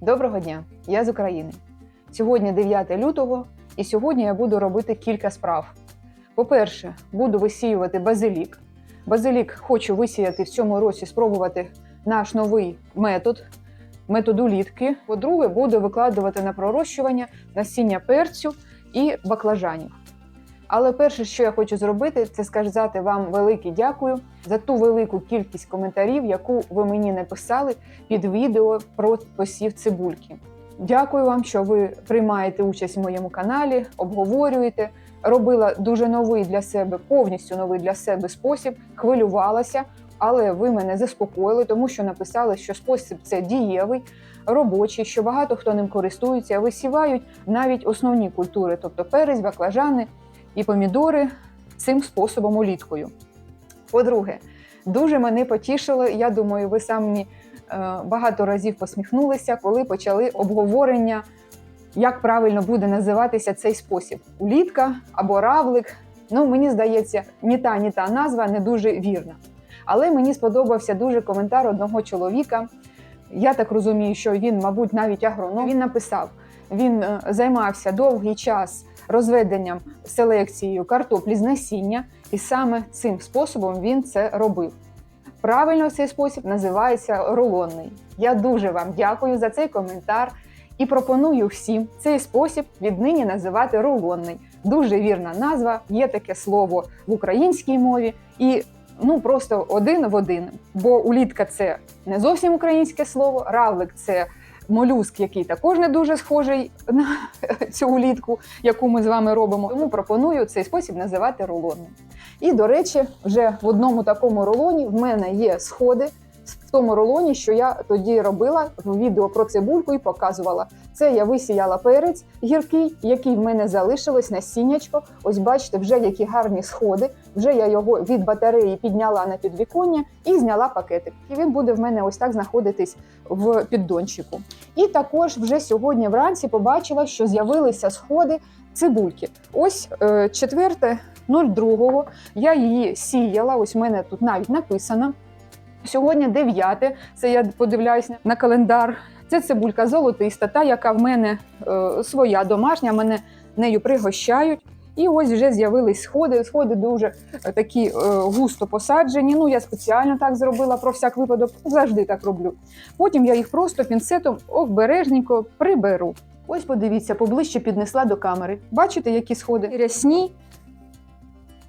Доброго дня! Я з України. Сьогодні 9 лютого, і сьогодні я буду робити кілька справ. По-перше, буду висіювати базилік. Базилік хочу висіяти в цьому році, спробувати наш новий метод, метод улітки. По-друге, буду викладувати на пророщування насіння перцю і баклажанів. Але перше, що я хочу зробити, це сказати вам велике дякую за ту велику кількість коментарів, яку ви мені написали під відео про посів цибульки. Дякую вам, що ви приймаєте участь в моєму каналі, обговорюєте. Робила дуже новий для себе, повністю новий для себе спосіб, хвилювалася, але ви мене заспокоїли, тому що написали, що спосіб це дієвий, робочий, що багато хто ним користується, висівають навіть основні культури, тобто перець, баклажани і помідори цим способом уліткою. По-друге, дуже мене потішило. Я думаю, ви самі е, багато разів посміхнулися, коли почали обговорення, як правильно буде називатися цей спосіб: улітка або равлик. Ну, мені здається, ні та, ні та назва не дуже вірна. Але мені сподобався дуже коментар одного чоловіка. Я так розумію, що він, мабуть, навіть агроном. Він написав: він е, займався довгий час розведенням селекцією картоплі з насіння, і саме цим способом він це робив. Правильно цей спосіб називається рулонний. Я дуже вам дякую за цей коментар і пропоную всім цей спосіб віднині називати рулонний. Дуже вірна назва, є таке слово в українській мові, і ну просто один в один. Бо улітка це не зовсім українське слово, равлик це молюск, який також не дуже схожий на цю улітку, яку ми з вами робимо. Тому пропоную цей спосіб називати рулоном. І, до речі, вже в одному такому рулоні в мене є сходи. В тому рулоні, що я тоді робила в відео про цибульку і показувала. Це я висіяла перець гіркий, який в мене залишилось насіннячко. Ось бачите, вже які гарні сходи. Вже я його від батареї підняла на підвіконня і зняла пакетик. І він буде в мене ось так знаходитись в піддончику. І також вже сьогодні вранці побачила, що з'явилися сходи цибульки. Ось е, 4.02 я її сіяла. Ось в мене тут навіть написано. Сьогодні 9, це я подивляюся на календар. Це цибулька золотиста, та яка в мене е, своя домашня, мене нею пригощають. І ось вже з'явились сходи. Сходи дуже е, такі е, густо посаджені. Ну, я спеціально так зробила про всяк випадок, завжди так роблю. Потім я їх просто пінцетом обережненько приберу. Ось подивіться, поближче піднесла до камери. Бачите, які сходи? Рясні.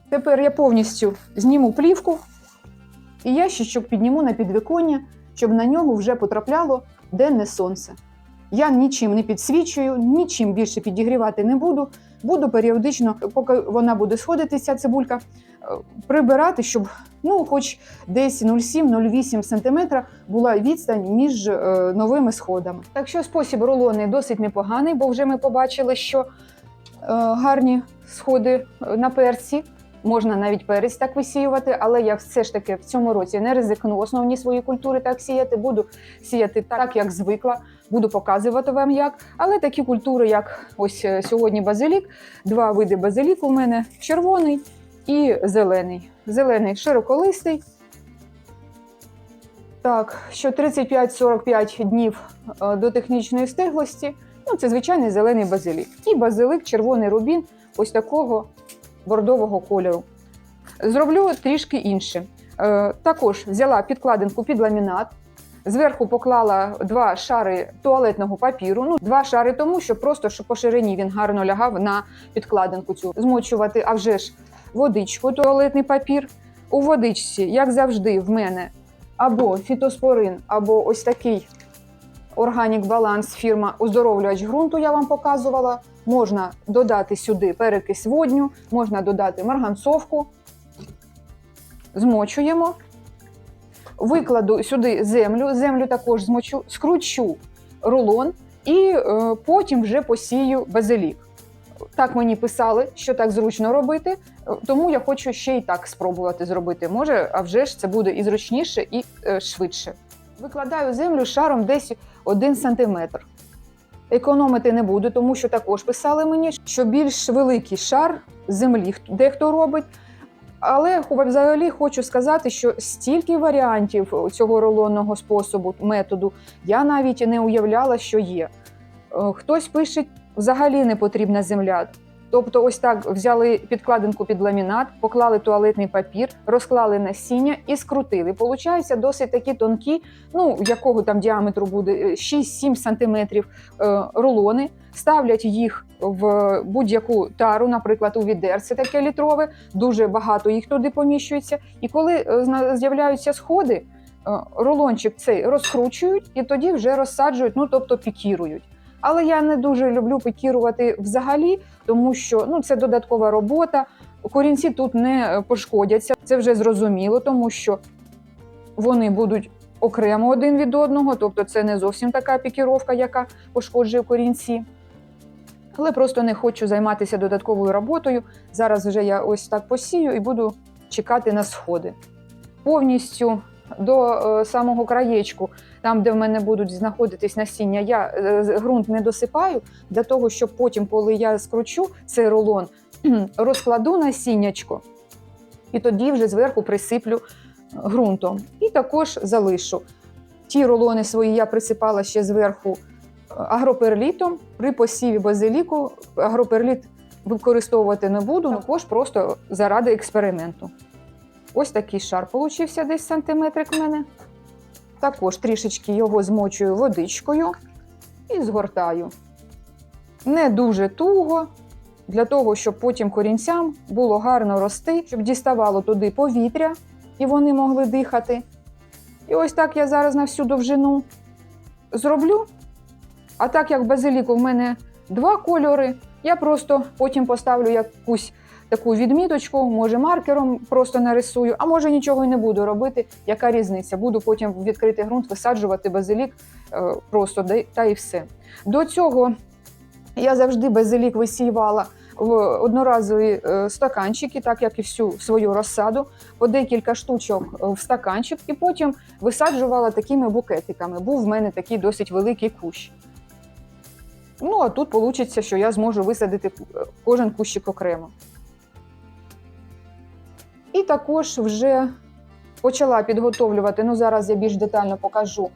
Тепер я повністю зніму плівку і ящичок підніму на підвіконня, щоб на нього вже потрапляло денне сонце. Я нічим не підсвічую, нічим більше підігрівати не буду. Буду періодично, поки вона буде сходити, ця цибулька, е, прибирати, щоб ну, хоч десь 0,7-0,8 см була відстань між е, новими сходами. Так що спосіб рулонний досить непоганий, бо вже ми побачили, що е, гарні сходи на перці. Можна навіть перець так висіювати, але я все ж таки в цьому році не ризикну основні свої культури так сіяти. Буду сіяти так, як звикла, буду показувати вам як. Але такі культури, як ось е, сьогодні базилік, два види базиліку у мене червоний і зелений. Зелений широколистий. Так, що 35-45 днів е, до технічної стиглості. Ну, це звичайний зелений базилік. І базилик, червоний рубін, ось такого бордового кольору. Зроблю трішки інше. Е, також взяла підкладинку під ламінат, зверху поклала два шари туалетного папіру. Ну, два шари тому, що просто щоб по ширині він гарно лягав на підкладинку цю. Змочувати, а вже ж водичку, туалетний папір. У водичці, як завжди, в мене або фітоспорин, або ось такий Органік Баланс фірма оздоровлювач ґрунту, я вам показувала. Можна додати сюди перекись водню, можна додати марганцовку. Змочуємо. Викладу сюди землю, землю також змочу, скручу рулон і е, потім вже посію базилік. Так мені писали, що так зручно робити, е, тому я хочу ще й так спробувати зробити. Може, а вже ж це буде і зручніше, і е, швидше. Викладаю землю шаром десь 1 см. Економити не буду, тому що також писали мені, що більш великий шар землі, дехто робить, Але взагалі хочу сказати, що стільки варіантів цього рулонного способу, методу, я навіть і не уявляла, що є. Е, Хтось пише, взагалі не потрібна земля. Тобто, ось так взяли підкладинку під ламінат, поклали туалетний папір, розклали насіння і скрутили. Получаються досить такі тонкі, ну якого там діаметру буде е, 6-7 сантиметрів е, рулони. Ставлять їх в будь-яку тару, наприклад, у відерце таке літрове, дуже багато їх туди поміщується. І коли е, з'являються сходи, е, рулончик цей розкручують і тоді вже розсаджують, ну тобто пікірують. Але я не дуже люблю пікірувати взагалі, тому що ну це додаткова робота. Корінці тут не е, пошкодяться. Це вже зрозуміло, тому що вони будуть окремо один від одного, тобто це не зовсім така пікіровка, яка пошкоджує корінці. Але просто не хочу займатися додатковою роботою. Зараз вже я ось так посію і буду чекати на сходи. Повністю до е, самого краєчку, там, де в мене будуть знаходитись насіння, я е, ґрунт не досипаю для того, щоб потім, коли я скручу цей рулон, розкладу насіннячко і тоді вже зверху присиплю ґрунтом. І також залишу. Ті рулони свої я присипала ще зверху е, агроперлітом. При посіві базиліку агроперліт використовувати не буду, також просто заради експерименту. Ось такий шар получився десь сантиметрик в мене. Також трішечки його змочую водичкою і згортаю. Не дуже туго, для того, щоб потім корінцям було гарно рости, щоб діставало туди повітря і вони могли дихати. І ось так я зараз на всю довжину зроблю. А так як базиліку в мене два кольори, я просто потім поставлю якусь таку відміточку, може маркером просто нарисую, а може нічого і не буду робити. Яка різниця? Буду потім в відкритий ґрунт висаджувати базилік е, просто та і все. До цього я завжди базилік висівала в одноразові е, стаканчики, так як і всю свою розсаду, по декілька штучок е, в стаканчик, і потім висаджувала такими букетиками. Був в мене такий досить великий кущ. Ну, а тут вийде, що я зможу висадити кожен кущик окремо. І також вже почала підготовлювати, ну зараз я більш детально покажу,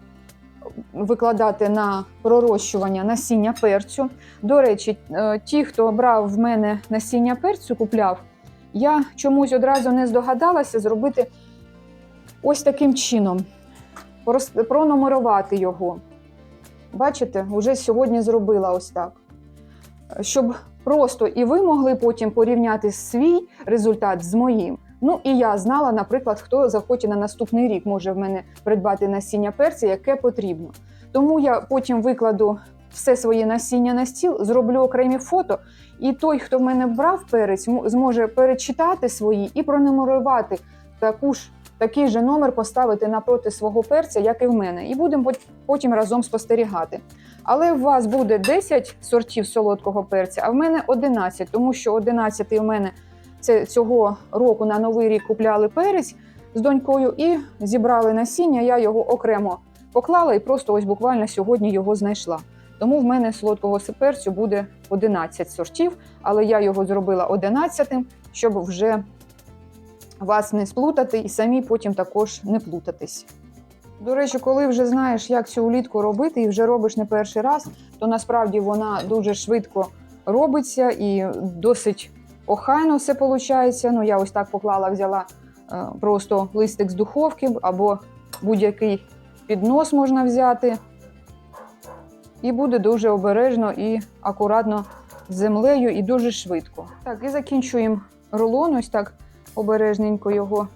викладати на пророщування насіння перцю. До речі, е, ті, хто брав в мене насіння перцю, купляв, я чомусь одразу не здогадалася зробити ось таким чином, пронумерувати його. Бачите, вже сьогодні зробила ось так. Щоб просто і ви могли потім порівняти свій результат з моїм. Ну і я знала, наприклад, хто захоче на наступний рік може в мене придбати насіння перця, яке потрібно. Тому я потім викладу все своє насіння на стіл, зроблю окремі фото, і той, хто в мене брав перець, зможе перечитати свої і пронумерувати таку ж. Такий же номер поставити напроти свого перця, як і в мене, і будемо потім разом спостерігати. Але в вас буде 10 сортів солодкого перця, а в мене 11, тому що 11 у мене це цього року на новий рік купляли перець з донькою і зібрали насіння. Я його окремо поклала і просто ось буквально сьогодні його знайшла. Тому в мене солодкого перцю буде 11 сортів, але я його зробила 11, щоб вже вас не сплутати і самі потім також не плутатись. До речі, коли вже знаєш, як цю улітку робити, і вже робиш не перший раз, то насправді вона дуже швидко робиться і досить охайно все виходить. Ну, я ось так поклала, взяла е, просто листик з духовки або будь-який піднос можна взяти. І буде дуже обережно і акуратно з землею, і дуже швидко. Так, і закінчуємо рулон, ось так обережненько його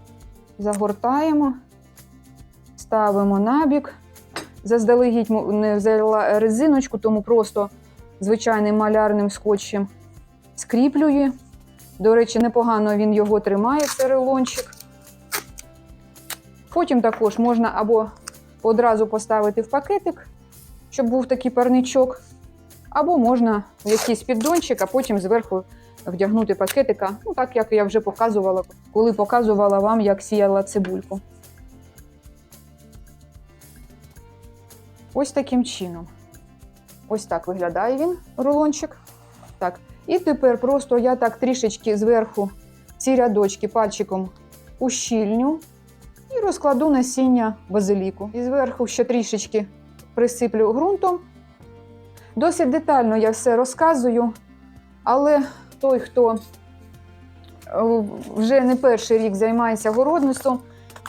загортаємо, ставимо набік. Заздалегідь не взяла резиночку, тому просто звичайним малярним скотчем скріплює. До речі, непогано він його тримає, цей рулончик. Потім також можна або одразу поставити в пакетик, щоб був такий парничок, або можна в якийсь піддончик, а потім зверху вдягнути пакетика, ну так як я вже показувала, коли показувала вам, як сіяла цибульку. Ось таким чином. Ось так виглядає він, рулончик. Так. І тепер просто я так трішечки зверху ці рядочки пальчиком ущільню і розкладу насіння базиліку. І зверху ще трішечки присиплю ґрунтом. Досить детально я все розказую, але той, хто е, вже не перший рік займається городництвом,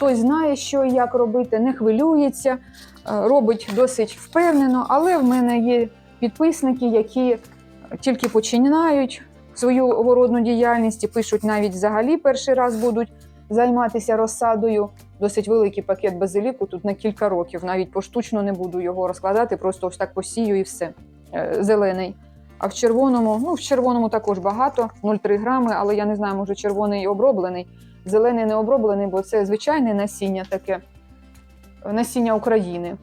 той знає, що і як робити, не хвилюється, е, робить досить впевнено, але в мене є підписники, які тільки починають свою городну діяльність і пишуть навіть взагалі перший раз будуть займатися розсадою. Досить великий пакет базиліку тут на кілька років. Навіть поштучно не буду його розкладати, просто ось так посію і все. Е, Зелений. А в червоному, ну в червоному також багато, 0,3 грами, але я не знаю, може червоний оброблений. Зелений не оброблений, бо це звичайне насіння таке насіння України.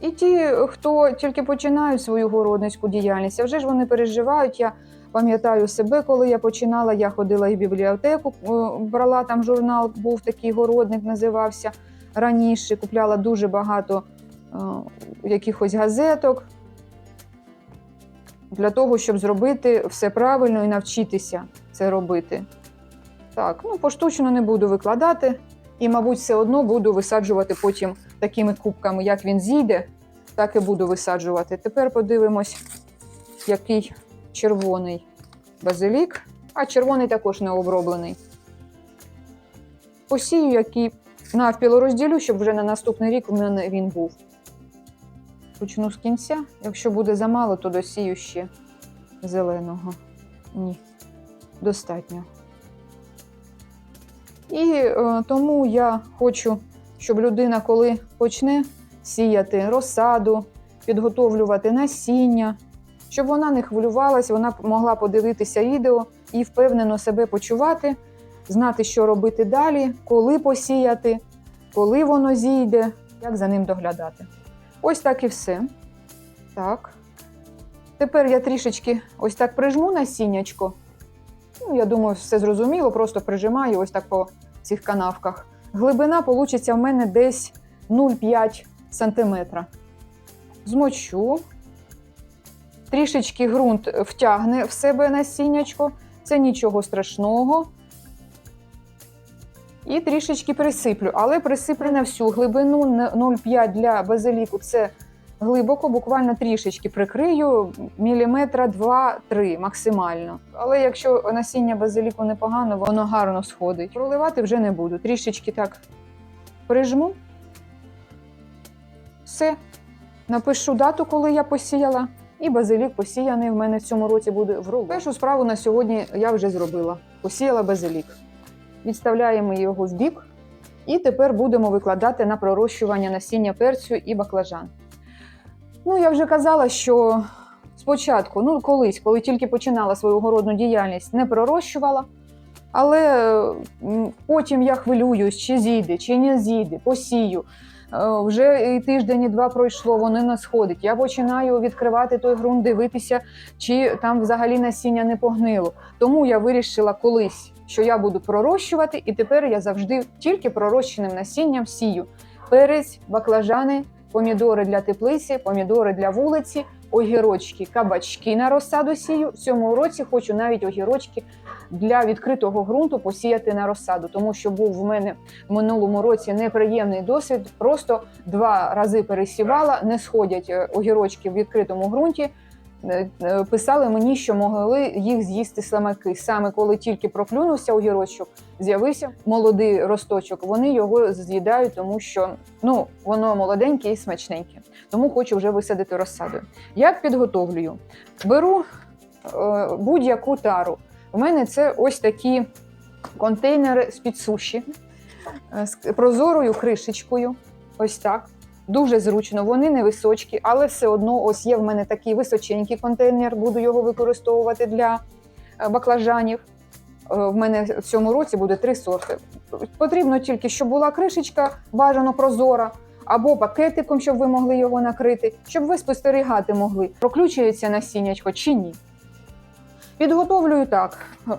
І ті, хто тільки починають свою городницьку діяльність, а вже ж вони переживають. Я пам'ятаю себе, коли я починала, я ходила в бібліотеку, е, брала там журнал, був такий городник, називався раніше. Купляла дуже багато е, якихось газеток для того, щоб зробити все правильно і навчитися це робити. Так, ну поштучно не буду викладати, і, мабуть, все одно буду висаджувати потім такими кубками, як він зійде, так і буду висаджувати. Тепер подивимось, який червоний базилік, а червоний також не оброблений. Посію, який навпіл розділю, щоб вже на наступний рік у мене він був. Почну з кінця. Якщо буде замало, то досію ще зеленого. Ні, достатньо. І е, тому я хочу, щоб людина, коли почне сіяти розсаду, підготовлювати насіння, щоб вона не хвилювалась, вона могла подивитися відео і впевнено себе почувати, знати, що робити далі, коли посіяти, коли воно зійде, як за ним доглядати. Ось так і все. Так. Тепер я трішечки ось так прижму насіннячко. Ну, я думаю, все зрозуміло, просто прижимаю ось так по цих канавках. Глибина получиться в мене десь 0,5 см. Змочу. Трішечки ґрунт втягне в себе насіннячко, це нічого страшного. І трішечки присиплю, але присиплю на всю глибину 0,5 для базиліку це глибоко, буквально трішечки прикрию, міліметра 2-3 максимально. Але якщо насіння базиліку непогано, воно гарно сходить. Проливати вже не буду. Трішечки так прижму. Все. Напишу дату, коли я посіяла, і базилік посіяний в мене в цьому році буде в ролу. Першу справу на сьогодні я вже зробила. Посіяла базилік. Відставляємо його в бік. І тепер будемо викладати на пророщування насіння перцю і баклажан. Ну, я вже казала, що спочатку, ну колись, коли тільки починала свою городну діяльність, не пророщувала. Але потім я хвилююсь, чи зійде, чи не зійде, посію. Е, Вже і тиждень, і два пройшло, воно не сходить. Я починаю відкривати той ґрунт, дивитися, чи там взагалі насіння не погнило. Тому я вирішила колись, що я буду пророщувати, і тепер я завжди тільки пророщеним насінням сію. Перець, баклажани, помідори для теплиці, помідори для вулиці, огірочки, кабачки на розсаду сію. В цьому році хочу навіть огірочки для відкритого ґрунту посіяти на розсаду, тому що був в мене в минулому році неприємний досвід. Просто два рази пересівала, не сходять е, огірочки в відкритому ґрунті. Е, е, Писали мені, що могли їх з'їсти слимаки. Саме коли тільки проклюнувся огірочок, з'явився молодий росточок. Вони його з'їдають, тому що ну воно молоденьке і смачненьке. Тому хочу вже висадити розсадою. Як підготовлюю? Беру е, будь-яку тару. У мене це ось такі контейнери з-під суші е, з прозорою кришечкою. Ось так. Дуже зручно, вони невисочкі, але все одно ось є в мене такий височенький контейнер, буду його використовувати для е, баклажанів. Е, В мене в цьому році буде три сорти. Потрібно тільки, щоб була кришечка, бажано прозора, або пакетиком, щоб ви могли його накрити, щоб ви спостерігати могли, проключується насіннячко чи ні. Підготовлюю так: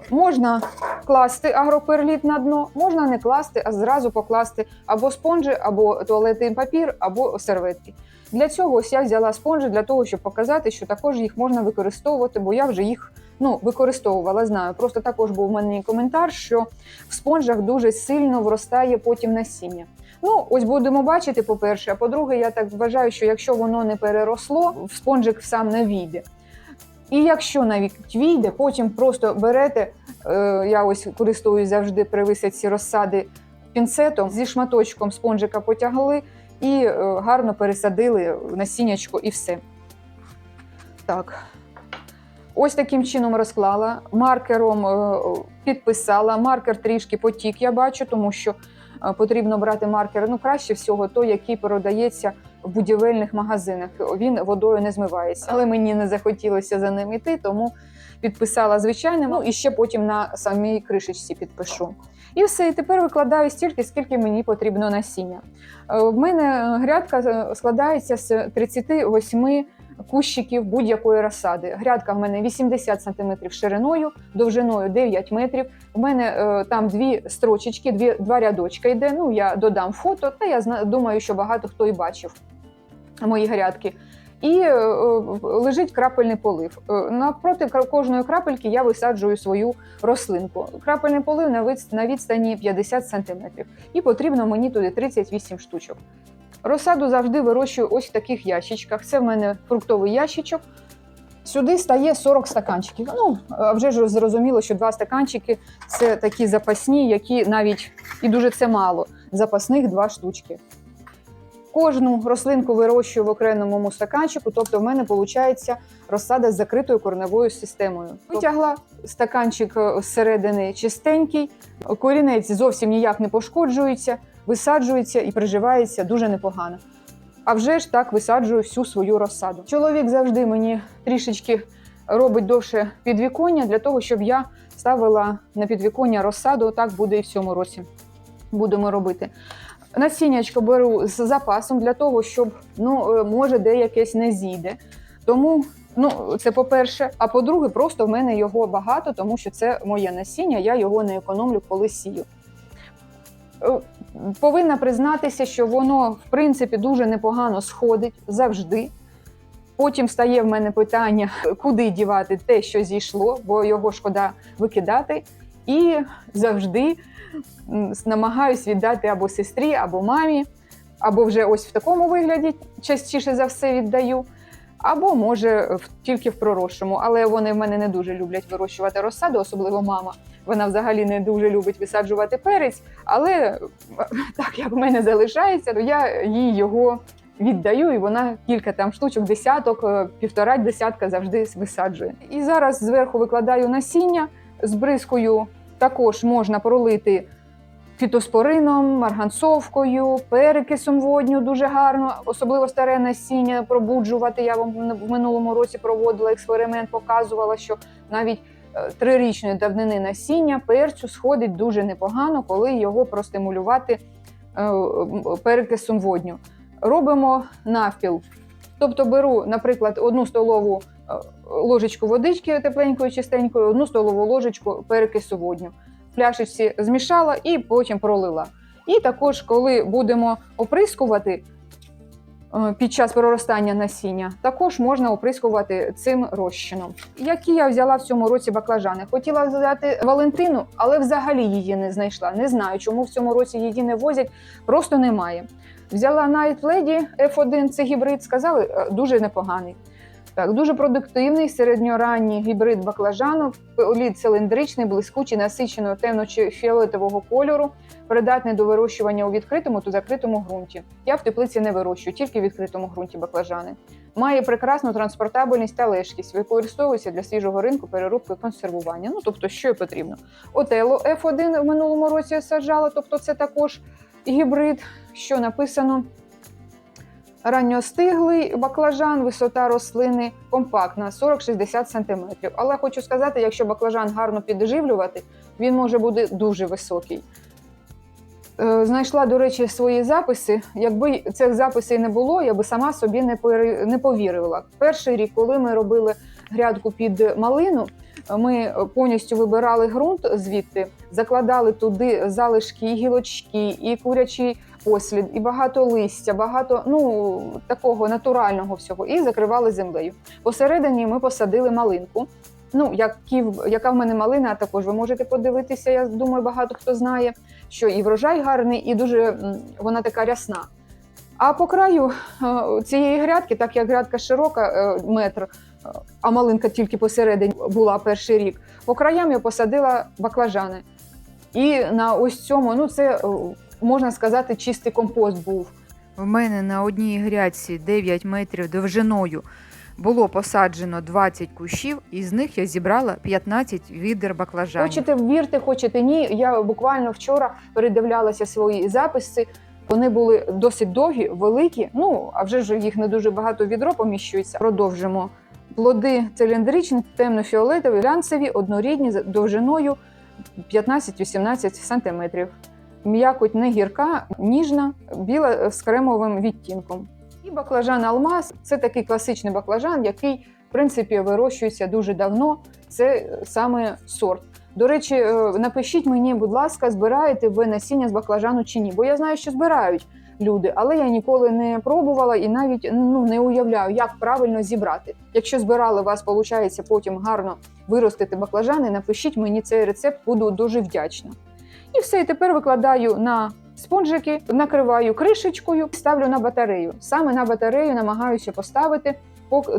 можна класти агроперліт на дно, можна не класти, а зразу покласти або спонжі, або туалетний папір, або серветки. Для цього ось я взяла спонжі для того, щоб показати, що також їх можна використовувати, бо я вже їх ну, використовувала, знаю. Просто також був у мене коментар, що в спонжах дуже сильно вростає потім насіння. Ну, ось будемо бачити, по-перше. А по-друге, я так вважаю, що якщо воно не переросло, в спонжик сам не війде. І якщо навіть війде, потім просто берете, е, я ось користуюсь завжди при висадці розсади пінцетом, зі шматочком спонжика потягли і е, гарно пересадили насіннячко і все. Так. Ось таким чином розклала, маркером е, підписала. Маркер трішки потік, я бачу, тому що потрібно брати маркер. Ну, краще всього, той, який продається в будівельних магазинах. Він водою не змивається. Але мені не захотілося за ним іти, тому підписала звичайним. Ну і ще потім на самій кришечці підпишу. І все, і тепер викладаю стільки, скільки мені потрібно насіння. Е, В мене грядка е, складається з 38 кущиків будь-якої розсади. Грядка в мене 80 см шириною, довжиною 9 метрів. У мене е, там дві строчечки, дві, два рядочка йде. Ну, я додам фото, та я думаю, що багато хто і бачив мої грядки. І е, лежить крапельний полив. Е, Навпроти кожної крапельки я висаджую свою рослинку. Крапельний полив на відстані 50 см. І потрібно мені туди 38 штучок. Розсаду завжди вирощую ось в таких ящичках. Це в мене фруктовий ящичок. Сюди стає 40 стаканчиків. Ну, вже ж зрозуміло, що два стаканчики це такі запасні, які навіть і дуже це мало. Запасних два штучки. Кожну рослинку вирощую в окремому стаканчику, тобто в мене виходить розсада з закритою корневою системою. Витягла стаканчик е, зсередини чистенький, корінець зовсім ніяк не пошкоджується, висаджується і приживається дуже непогано. А вже ж так висаджую всю свою розсаду. Чоловік завжди мені трішечки робить довше підвіконня для того, щоб я ставила на підвіконня розсаду. Так буде і в цьому році. Будемо робити. Насіннячко беру з запасом для того, щоб ну, е, може деякесь не зійде. Тому ну, це по-перше. А по-друге, просто в мене його багато, тому що це моє насіння, я його не економлю, коли сію. Е, Повинна признатися, що воно, в принципі, дуже непогано сходить завжди. Потім стає в мене питання, куди дівати те, що зійшло, бо його шкода викидати. І завжди намагаюсь віддати або сестрі, або мамі, або вже ось в такому вигляді частіше за все віддаю, або може в- тільки в проросшому. Але вони в мене не дуже люблять вирощувати розсаду, особливо мама. Вона взагалі не дуже любить висаджувати перець, але так як в мене залишається, то я їй його віддаю, і вона кілька там штучок, десяток, е, півтора десятка завжди висаджує. І зараз зверху викладаю насіння з бризкою. Також можна пролити фітоспорином, марганцовкою, перекисом водню дуже гарно, особливо старе насіння пробуджувати. Я вам в минулому році проводила експеримент, показувала, що навіть е, трирічної давнини насіння перцю сходить дуже непогано, коли його простимулювати е, перекисом водню. Робимо навпіл. Тобто беру, наприклад, одну столову е, ложечку водички тепленької, чистенької, одну столову ложечку перекису водню. Пляшечці змішала і потім пролила. І також, коли будемо оприскувати е, під час проростання насіння, також можна оприскувати цим розчином. Які я взяла в цьому році баклажани? Хотіла взяти Валентину, але взагалі її не знайшла. Не знаю, чому в цьому році її не возять, просто немає. Взяла Night Lady F1, це гібрид, сказали, е, дуже непоганий. Так, дуже продуктивний середньоранній гібрид баклажану, політ циліндричний, блискучий, насиченого темно чи фіолетового кольору, придатний до вирощування у відкритому та закритому ґрунті. Я в теплиці не вирощую, тільки в відкритому ґрунті баклажани. Має прекрасну транспортабельність та лежкість, використовується для свіжого ринку, переробки консервування. Ну тобто, що й потрібно. Отело F1 в минулому році саджала, тобто це також гібрид, що написано. Ранньостиглий баклажан, висота рослини компактна 40-60 см. Але хочу сказати, якщо баклажан гарно підживлювати, він може бути дуже високий. Е, Знайшла, до речі, свої записи. Якби цих записів не було, я би сама собі не, повірила. Перший рік, коли ми робили грядку під малину, ми повністю вибирали ґрунт звідти, закладали туди залишки і гілочки, і курячий послід, і багато листя, багато ну такого натурального всього, і закривали землею. Посередині ми посадили малинку. Ну, які, яка в мене малина, також ви можете подивитися. Я думаю, багато хто знає, що і врожай гарний, і дуже вона така рясна. А по краю е, цієї грядки, так як грядка широка, е, метр, е, а малинка тільки посередині була перший рік, по краям я посадила баклажани. І на ось цьому, ну це можна сказати, чистий компост був. В мене на одній грядці 9 метрів довжиною було посаджено 20 кущів, і з них я зібрала 15 відер баклажанів. Хочете вірте, хочете ні. Я буквально вчора передивлялася свої записи. Вони були досить довгі, великі. Ну а вже ж їх не дуже багато відро поміщується. Продовжимо. Плоди циліндричні, темно-фіолетові, глянцеві, однорідні довжиною 15-18 см. М'якоть не гірка, ніжна, біла з кремовим відтінком. І баклажан алмаз це такий класичний баклажан, який в принципі вирощується дуже давно. Це саме сорт. До речі, е, напишіть мені, будь ласка, збираєте ви насіння з баклажану чи ні? Бо я знаю, що збирають люди, але я ніколи не пробувала і навіть ну не уявляю, як правильно зібрати. Якщо збирали, вас виходить потім гарно виростити баклажани, напишіть мені цей рецепт, буду дуже вдячна. І все, і тепер викладаю на спонжики, накриваю кришечкою, ставлю на батарею. Саме на батарею намагаюся поставити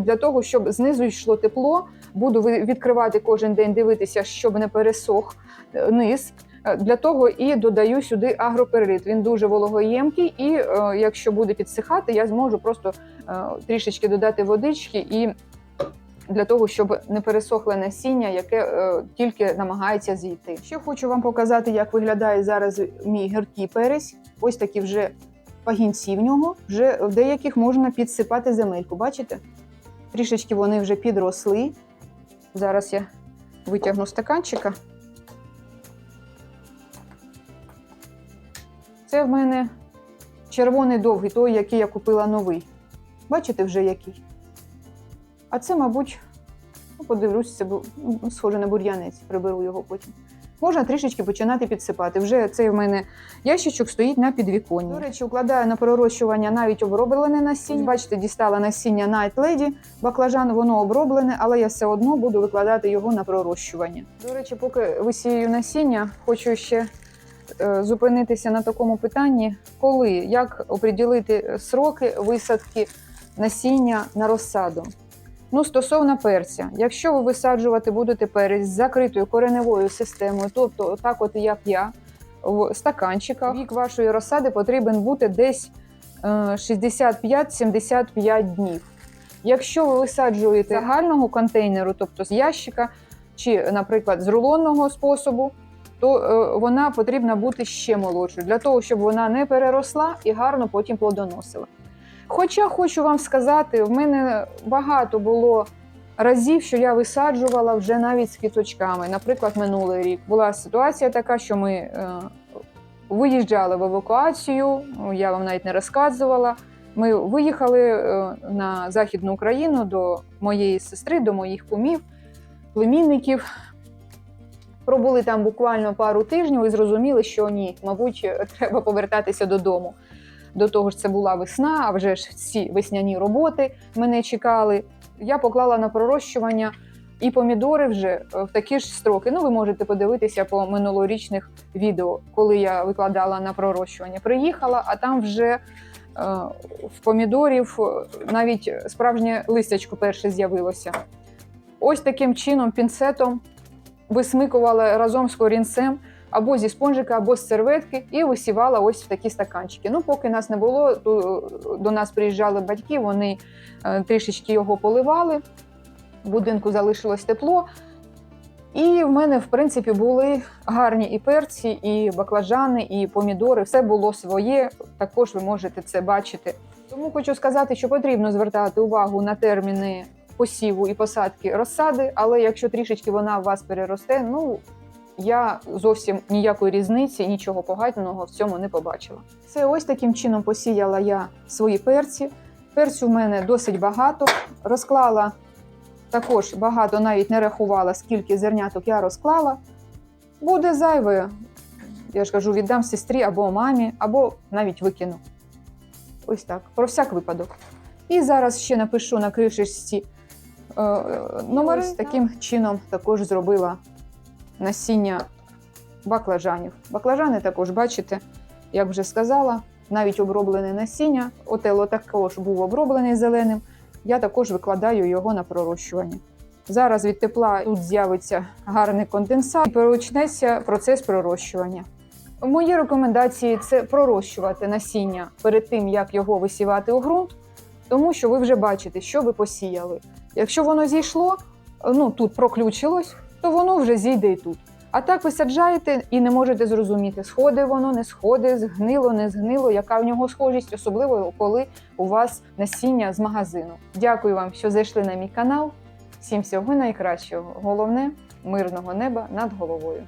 для того, щоб знизу йшло тепло. Буду відкривати кожен день, дивитися, щоб не пересох е, низ. Е, Для того і додаю сюди агроперит. Він дуже вологоємкий, і е, якщо буде підсихати, я зможу просто е, трішечки додати водички і для того, щоб не пересохле насіння, яке е, тільки намагається зійти. Ще хочу вам показати, як виглядає зараз мій гіркий перець. Ось такі вже пагінці в нього. Вже в деяких можна підсипати земельку. Бачите? Трішечки вони вже підросли. Зараз я витягну стаканчика. Це в мене червоний довгий, той, який я купила новий. Бачите вже який? А це, мабуть, ну, подивлюсь, це ну, схоже на бур'янець, приберу його потім. Можна трішечки починати підсипати. Вже цей в мене ящичок стоїть на підвіконні. До речі, укладаю на пророщування навіть оброблене насіння. Бачите, дістала насіння Night Lady, баклажан, воно оброблене, але я все одно буду викладати його на пророщування. До речі, поки висію насіння, хочу ще е, зупинитися на такому питанні, коли як оприділити сроки висадки насіння на розсаду. Ну, стосовно перця, якщо ви висаджувати будете перець з закритою кореневою системою, тобто так, от як я, в стаканчиках, вік вашої розсади потрібен бути десь е, 65-75 днів. Якщо ви висаджуєте загального контейнеру, тобто з ящика, чи, наприклад, з рулонного способу, то е, вона потрібна бути ще молодшою, для того, щоб вона не переросла і гарно потім плодоносила. Хоча хочу вам сказати, в мене багато було разів, що я висаджувала вже навіть з квіточками. Наприклад, минулий рік була ситуація така, що ми е, виїжджали в евакуацію, я вам навіть не розказувала. Ми виїхали е, на Західну Україну до моєї сестри, до моїх кумів, племінників. Пробули там буквально пару тижнів і зрозуміли, що ні, мабуть, треба повертатися додому. До того ж, це була весна, а вже ж всі весняні роботи мене чекали. Я поклала на пророщування і помідори вже е, в такі ж строки. Ну, ви можете подивитися по минулорічних відео, коли я викладала на пророщування. Приїхала, а там вже е, в помідорів е, навіть справжнє листячко перше з'явилося. Ось таким чином, пінцетом висмикувала разом з корінцем або зі спонжика, або з серветки, і висівала ось в такі стаканчики. Ну, поки нас не було, то е, до нас приїжджали батьки, вони е, трішечки його поливали. В будинку залишилось тепло. І в мене, в принципі, були гарні і перці, і баклажани, і помідори. Все було своє. Також ви можете це бачити. Тому хочу сказати, що потрібно звертати увагу на терміни посіву і посадки розсади, але якщо трішечки вона в вас переросте, ну я зовсім ніякої різниці, нічого поганого в цьому не побачила. Це ось таким чином посіяла я свої перці. Перцю в мене досить багато. Розклала також багато, навіть не рахувала, скільки зерняток я розклала. Буде зайве. я ж кажу, віддам сестрі або мамі, або навіть викину. Ось так, про всяк випадок. І зараз ще напишу на кришечці е, номери. Ось таким чином також зробила насіння баклажанів. Баклажани також, бачите, як вже сказала, навіть оброблене насіння. Отело також був оброблений зеленим. Я також викладаю його на пророщування. Зараз від тепла тут з'явиться гарний конденсат і почнеться процес пророщування. Мої рекомендації це пророщувати насіння перед тим, як його висівати у ґрунт, тому що ви вже бачите, що ви посіяли. Якщо воно зійшло, ну тут проключилось, то воно вже зійде і тут. А так ви саджаєте і не можете зрозуміти, сходить воно, не сходить, згнило, не згнило, яка в нього схожість, особливо коли у вас насіння з магазину. Дякую вам, що зайшли на мій канал. Всім всього найкращого. Головне мирного неба над головою.